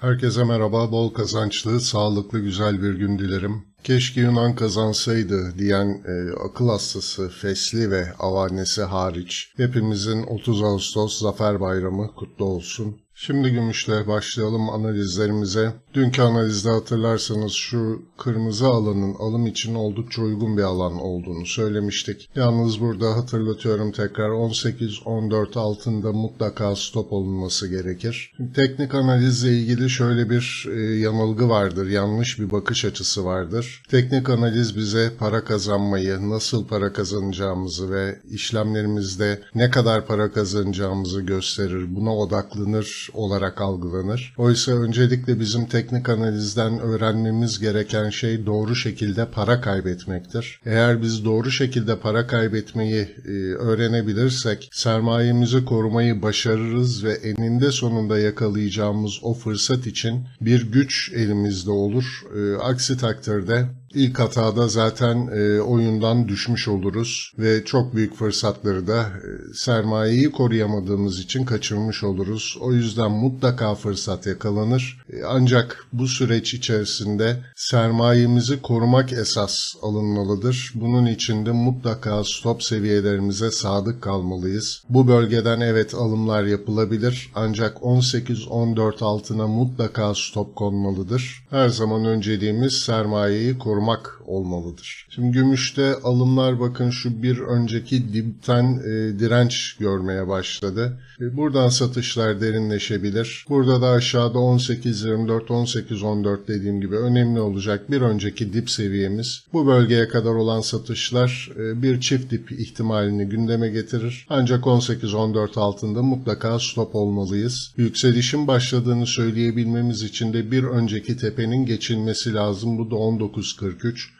Herkese merhaba, bol kazançlı, sağlıklı, güzel bir gün dilerim. Keşke Yunan kazansaydı diyen e, akıl hastası, fesli ve avanesi hariç hepimizin 30 Ağustos Zafer Bayramı kutlu olsun. Şimdi Gümüş'le başlayalım analizlerimize. Dünkü analizde hatırlarsanız şu kırmızı alanın alım için oldukça uygun bir alan olduğunu söylemiştik. Yalnız burada hatırlatıyorum tekrar 18-14 altında mutlaka stop olunması gerekir. Teknik analizle ilgili şöyle bir e, yanılgı vardır, yanlış bir bakış açısı vardır. Teknik analiz bize para kazanmayı, nasıl para kazanacağımızı ve işlemlerimizde ne kadar para kazanacağımızı gösterir, buna odaklanır olarak algılanır. Oysa öncelikle bizim teknik analizden öğrenmemiz gereken şey doğru şekilde para kaybetmektir. Eğer biz doğru şekilde para kaybetmeyi e, öğrenebilirsek sermayemizi korumayı başarırız ve eninde sonunda yakalayacağımız o fırsat için bir güç elimizde olur. E, aksi takdirde İlk hatada zaten e, oyundan düşmüş oluruz ve çok büyük fırsatları da e, sermayeyi koruyamadığımız için kaçırmış oluruz. O yüzden mutlaka fırsat yakalanır. E, ancak bu süreç içerisinde sermayemizi korumak esas alınmalıdır. Bunun için de mutlaka stop seviyelerimize sadık kalmalıyız. Bu bölgeden evet alımlar yapılabilir ancak 18-14 altına mutlaka stop konmalıdır. Her zaman önceliğimiz sermayeyi korumak korumak olmalıdır. Şimdi gümüşte alımlar bakın şu bir önceki dipten e, direnç görmeye başladı. E, buradan satışlar derinleşebilir. Burada da aşağıda 18-24, 18-14 dediğim gibi önemli olacak bir önceki dip seviyemiz. Bu bölgeye kadar olan satışlar e, bir çift dip ihtimalini gündeme getirir. Ancak 18-14 altında mutlaka stop olmalıyız. Yükselişin başladığını söyleyebilmemiz için de bir önceki tepenin geçilmesi lazım. Bu da 19.40 43.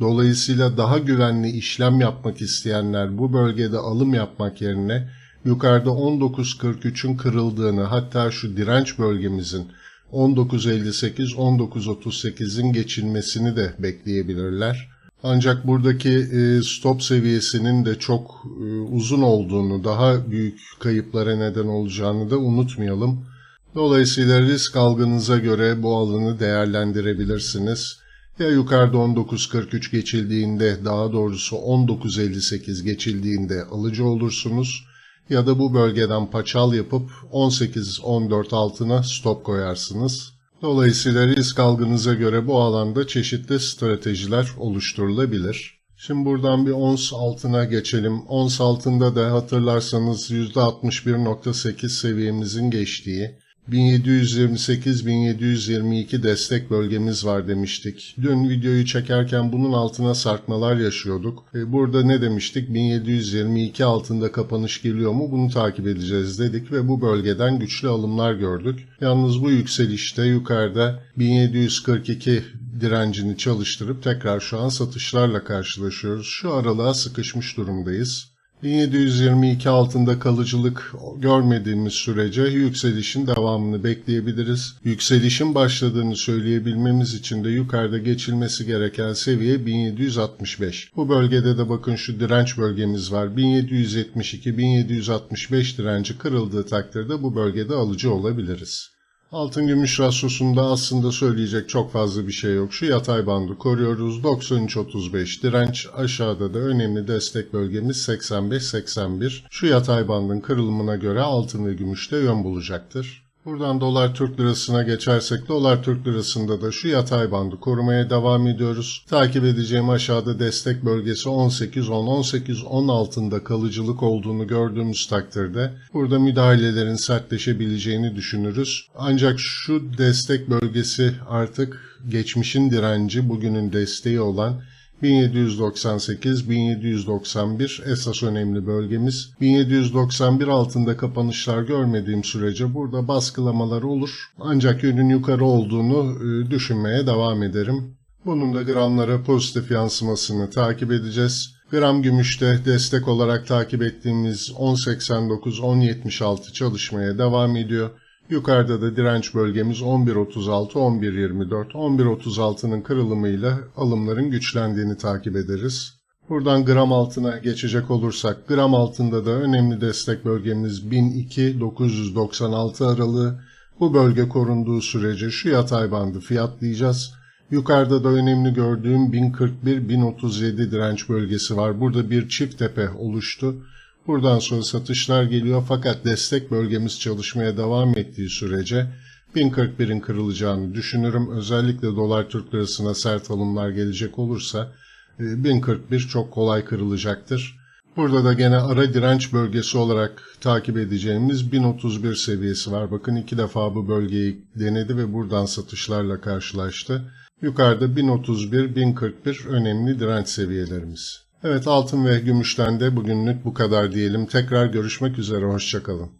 Dolayısıyla daha güvenli işlem yapmak isteyenler bu bölgede alım yapmak yerine yukarıda 19.43'ün kırıldığını hatta şu direnç bölgemizin 19.58-19.38'in geçilmesini de bekleyebilirler. Ancak buradaki e, stop seviyesinin de çok e, uzun olduğunu, daha büyük kayıplara neden olacağını da unutmayalım. Dolayısıyla risk algınıza göre bu alanı değerlendirebilirsiniz. Ya yukarıda 19.43 geçildiğinde daha doğrusu 19.58 geçildiğinde alıcı olursunuz ya da bu bölgeden paçal yapıp 18-14 altına stop koyarsınız. Dolayısıyla risk algınıza göre bu alanda çeşitli stratejiler oluşturulabilir. Şimdi buradan bir ons altına geçelim. Ons altında da hatırlarsanız %61.8 seviyemizin geçtiği 1728-1722 destek bölgemiz var demiştik. Dün videoyu çekerken bunun altına sarkmalar yaşıyorduk. E, burada ne demiştik? 1722 altında kapanış geliyor mu? Bunu takip edeceğiz dedik ve bu bölgeden güçlü alımlar gördük. Yalnız bu yükselişte yukarıda 1742 direncini çalıştırıp tekrar şu an satışlarla karşılaşıyoruz. Şu aralığa sıkışmış durumdayız. 1722 altında kalıcılık görmediğimiz sürece yükselişin devamını bekleyebiliriz. Yükselişin başladığını söyleyebilmemiz için de yukarıda geçilmesi gereken seviye 1765. Bu bölgede de bakın şu direnç bölgemiz var. 1772-1765 direnci kırıldığı takdirde bu bölgede alıcı olabiliriz. Altın gümüş rasyosunda aslında söyleyecek çok fazla bir şey yok. Şu yatay bandı koruyoruz. 93.35 direnç. Aşağıda da önemli destek bölgemiz 85-81. Şu yatay bandın kırılımına göre altın ve gümüşte yön bulacaktır. Buradan dolar Türk lirasına geçersek dolar Türk lirasında da şu yatay bandı korumaya devam ediyoruz. Takip edeceğim aşağıda destek bölgesi 18-10, 18-10 altında kalıcılık olduğunu gördüğümüz takdirde burada müdahalelerin sertleşebileceğini düşünürüz. Ancak şu destek bölgesi artık geçmişin direnci bugünün desteği olan 1798-1791 esas önemli bölgemiz. 1791 altında kapanışlar görmediğim sürece burada baskılamalar olur. Ancak yönün yukarı olduğunu e, düşünmeye devam ederim. Bunun da gramlara pozitif yansımasını takip edeceğiz. Gram gümüşte destek olarak takip ettiğimiz 10.89-10.76 çalışmaya devam ediyor. Yukarıda da direnç bölgemiz 11.36, 11.24. 11.36'nın kırılımıyla alımların güçlendiğini takip ederiz. Buradan gram altına geçecek olursak gram altında da önemli destek bölgemiz 1002-996 aralığı Bu bölge korunduğu sürece şu yatay bandı fiyatlayacağız. Yukarıda da önemli gördüğüm 1041-1037 direnç bölgesi var. Burada bir çift tepe oluştu. Buradan sonra satışlar geliyor fakat destek bölgemiz çalışmaya devam ettiği sürece 1041'in kırılacağını düşünürüm. Özellikle dolar Türk lirasına sert alımlar gelecek olursa e, 1041 çok kolay kırılacaktır. Burada da gene ara direnç bölgesi olarak takip edeceğimiz 1031 seviyesi var. Bakın iki defa bu bölgeyi denedi ve buradan satışlarla karşılaştı. Yukarıda 1031-1041 önemli direnç seviyelerimiz. Evet altın ve gümüşten de bugünlük bu kadar diyelim. Tekrar görüşmek üzere, hoşçakalın.